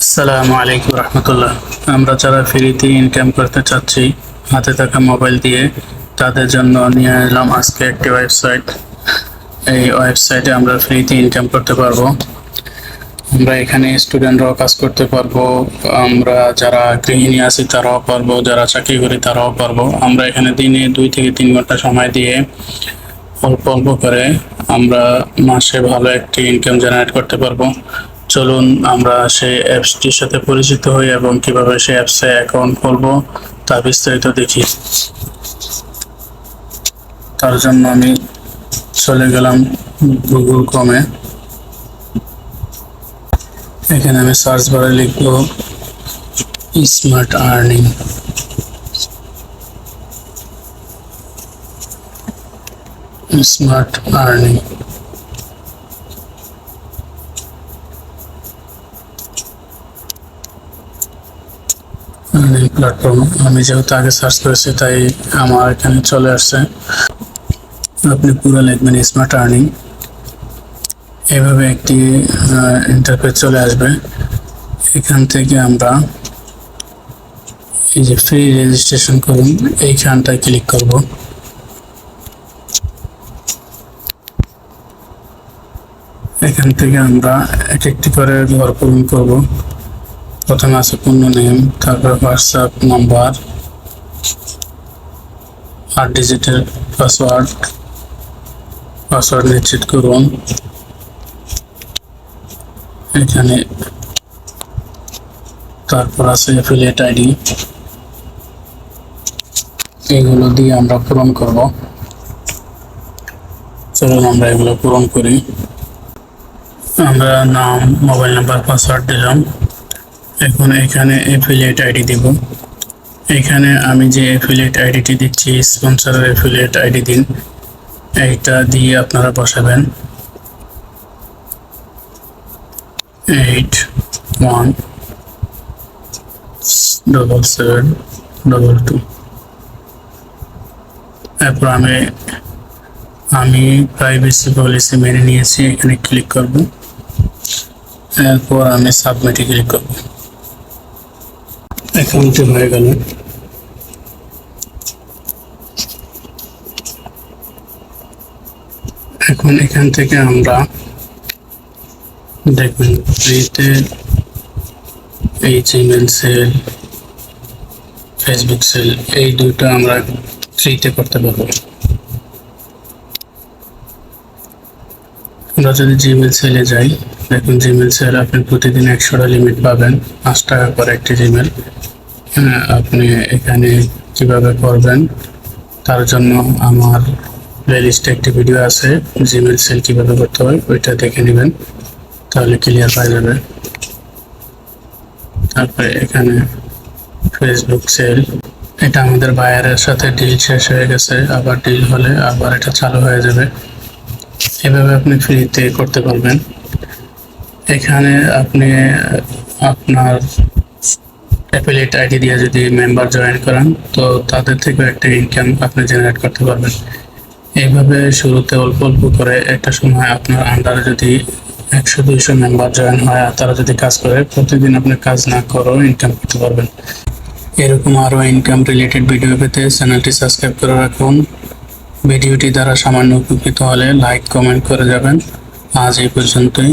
আসসালামু আলাইকুম রহমতুল্লাহ। আমরা যারা ফ্রিতে ইনকাম করতে চাচ্ছি, হাতে থাকা মোবাইল দিয়ে, তাদের জন্য নিয়ে এলাম আজকে একটি ওয়েবসাইট এই ওয়েবসাইটে আমরা ফ্রিতে ইনকাম করতে পারব। আমরা এখানে স্টুডেন্টরাও কাজ করতে পারব, আমরা যারা গৃহিণী আছি তারাও পারব, যারা চাকরি করি তারাও পারব। আমরা এখানে দিনে দুই থেকে তিন ঘণ্টা সময় দিয়ে অল্প অল্প করে আমরা মাসে ভালো একটি ইনকাম জেনারেট করতে পারব। চলুন আমরা সেই অ্যাপসটির সাথে পরিচিত হই এবং কীভাবে সেই অ্যাপসে অ্যাকাউন্ট খুলবো তা বিস্তারিত দেখি। তার জন্য আমি চলে গেলাম গুগল ক্রমে এখানে আমি সার্চ বারে লিখব smart earning smart earning platform আমি যেহেতু আগে সার্চ করেছি, তাই আমার এখানে চলে আসছে। আপনি পুরো লিখবেন স্মার্ট আর্নিং এভাবে একটি ইন্টারফেস চলে আসবে। এখান থেকে আমরা এই যে ফ্রি রেজিস্ট্রেশন করুন, এইখানটায় ক্লিক করব। এখান থেকে আমরা এক একটি করে ঘর পূরণ করব। প্রথমে আছে পূর্ণ নেম তারপর হোয়াটসঅ্যাপ নাম্বার আট ডিজিটের পাসওয়ার্ড পাসওয়ার্ড নিশ্চিত করুন। এখানে তারপর আছে অ্যাফিলিয়েট আইডি এগুলো দিয়ে আমরা পূরণ করব। চলুন আমরা এগুলো পূরণ করি। আমরা নাম মোবাইল নাম্বার পাসওয়ার্ড দিলাম। এখন এখানে অ্যাফিলিয়েট আইডি দিব। এখানে আমি যে অ্যাফিলিয়েট আইডিটি দিচ্ছি স্পন্সরের অ্যাফিলিয়েট আইডি দিন, এইটা দিয়ে আপনারা বসাবেন। Eight one double seven double two এরপর আমি আমি প্রাইভেসি পলিসি মেনে নিয়েছি, এখানে ক্লিক করব। এরপর আমি সাবমিটে ক্লিক করব। অ্যাকাউন্টে হয়ে গেল। এখন এখান থেকে আমরা দেখবেন ফ্রিতে এই জিমেল সেল, ফেসবুক সেল, এই দুটো আমরা ফ্রিতে করতে পারব। আমরা যদি জিমেল সেলে যাই দেখুন জিমেল সেল আপনি প্রতিদিন একশোটা লিমিট পাবেন, পাঁচ টাকা করে একটি জিমেল আপনি এখানে কীভাবে করবেন, তার জন্য আমার প্লেলিস্টে একটি ভিডিও আছে জিমেল সেল কীভাবে করতে হয়, ওইটা দেখে নেবেন, তাহলে ক্লিয়ার পাওয়া যাবে। তারপরে এখানে ফেসবুক সেল এটা আমাদের বায়ারের সাথে ডিল শেষ হয়ে গেছে, আবার ডিল হলে আবার এটা চালু হয়ে যাবে। এভাবে আপনি ফ্রিতে করতে পারবেন। এখানে আপনি, আপনার অ্যাফিলিয়েট আইডি দিয়ে যদি মেম্বার জয়েন করেন, তো তাদের থেকে একটা ইনকাম আপনি জেনারেট করতে পারবেন। এইভাবে শুরুতে অল্প অল্প করে একটা সময় আপনার আন্ডারে যদি একশো, দুইশো মেম্বার জয়েন হয় আর তারা যদি কাজ করে, প্রতিদিন আপনি কাজ না করেও ইনকাম করতে পারবেন। এরকম আরও ইনকাম রিলেটেড ভিডিও পেতে চ্যানেলটি সাবস্ক্রাইব করে রাখুন। ভিডিওটি দ্বারা সামান্য উপকৃত হলে লাইক কমেন্ট করে যাবেন। আজ এই পর্যন্তই।